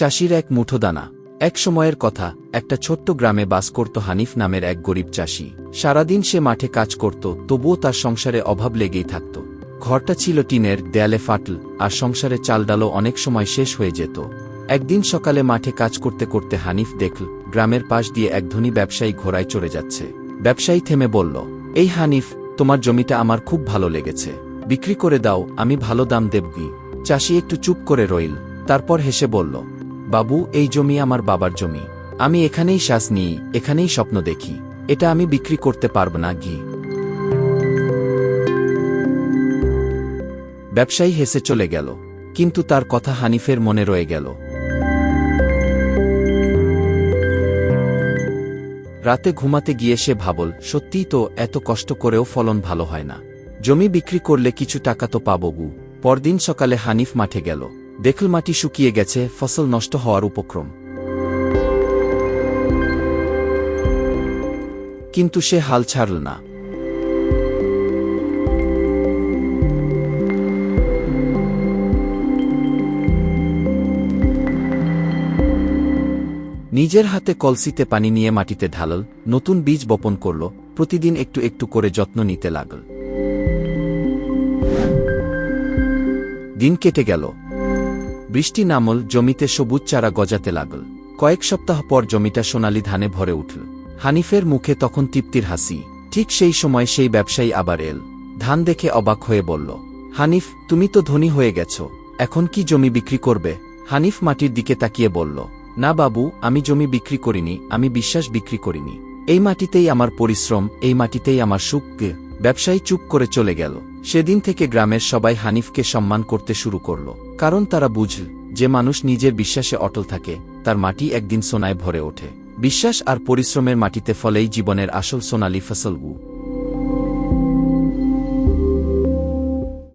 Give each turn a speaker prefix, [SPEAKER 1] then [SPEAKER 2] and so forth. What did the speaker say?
[SPEAKER 1] চাষির এক মুঠো দানা এক সময়ের কথা, একটা ছোট্ট গ্রামে বাস করত হানিফ নামের এক গরিব চাষি। সারাদিন সে মাঠে কাজ করত, তবুও তার সংসারে অভাব লেগেই থাকত। ঘরটা ছিল টিনের, দেয়ালে ফাটল, আর সংসারে চাল ডালও অনেক সময় শেষ হয়ে যেত। একদিন সকালে মাঠে কাজ করতে করতে হানিফ দেখল, গ্রামের পাশ দিয়ে এক ধনী ব্যবসায়ী ঘোড়ায় চড়ে যাচ্ছে। ব্যবসায়ী থেমে বলল, এই হানিফ, তোমার জমিটা আমার খুব ভালো লেগেছে। বিক্রি করে দাও, আমি ভালো দাম দেবগি। চাষি একটু চুপ করে রইল, তারপর হেসে বলল বাবু, এই জমি আমার বাবার জমি। আমি এখানেই শ্বাস নিই, এখানেই স্বপ্ন দেখি। এটা আমি বিক্রি করতে পারব না, ঘি। ব্যবসায়ী হেসে চলে গেল। কিন্তু তার কথা হানিফের মনে রয়ে গেল। রাতে ঘুমাতে গিয়ে সে ভাবল, সত্যিই তো এত কষ্ট করেও ফলন ভালো হয় না। জমি বিক্রি করলে কিছু টাকা তো পাবগু পরদিন সকালে হানিফ মাঠে গেল। দেখল মাটি শুকিয়ে গেছে, ফসল নষ্ট হওয়ার উপক্রম। কিন্তু সে হাল ছাড়ল না। নিজের হাতে কলসিতে পানি নিয়ে মাটিতে ঢালল, নতুন বীজ বপন করল, প্রতিদিন একটু একটু করে যত্ন নিতে লাগল। দিন কেটে গেল। বৃষ্টি নামল, জমিতে সবুজ চারা গজাতে লাগল। কয়েক সপ্তাহ পর জমিটা সোনালি ধানে ভরে উঠল। হানিফের মুখে তখন তৃপ্তির হাসি। ঠিক সেই সময় সেই ব্যবসায়ী আবার এল। ধান দেখে অবাক হয়ে বলল, হানিফ, তুমি তো ধনী হয়ে গেছ। এখন কি জমি বিক্রি করবে? হানিফ মাটির দিকে তাকিয়ে বলল, না বাবু, আমি জমি বিক্রি করিনি, আমি বিশ্বাস বিক্রি করিনি। এই মাটিতেই আমার পরিশ্রম, এই মাটিতেই আমার সুখ। ব্যবসায়ী চুপ করে চলে গেল। সেদিন থেকে গ্রামের সবাই হানিফকে সম্মান করতে শুরু করল। কারণ তারা বুঝল, যে মানুষ নিজের বিশ্বাসে অটল থাকে, তার মাটি একদিন সোনায় ভরে ওঠে। বিশ্বাস আর পরিশ্রমের মাটিতে ফলেই জীবনের আসল সোনালি ফসলগু।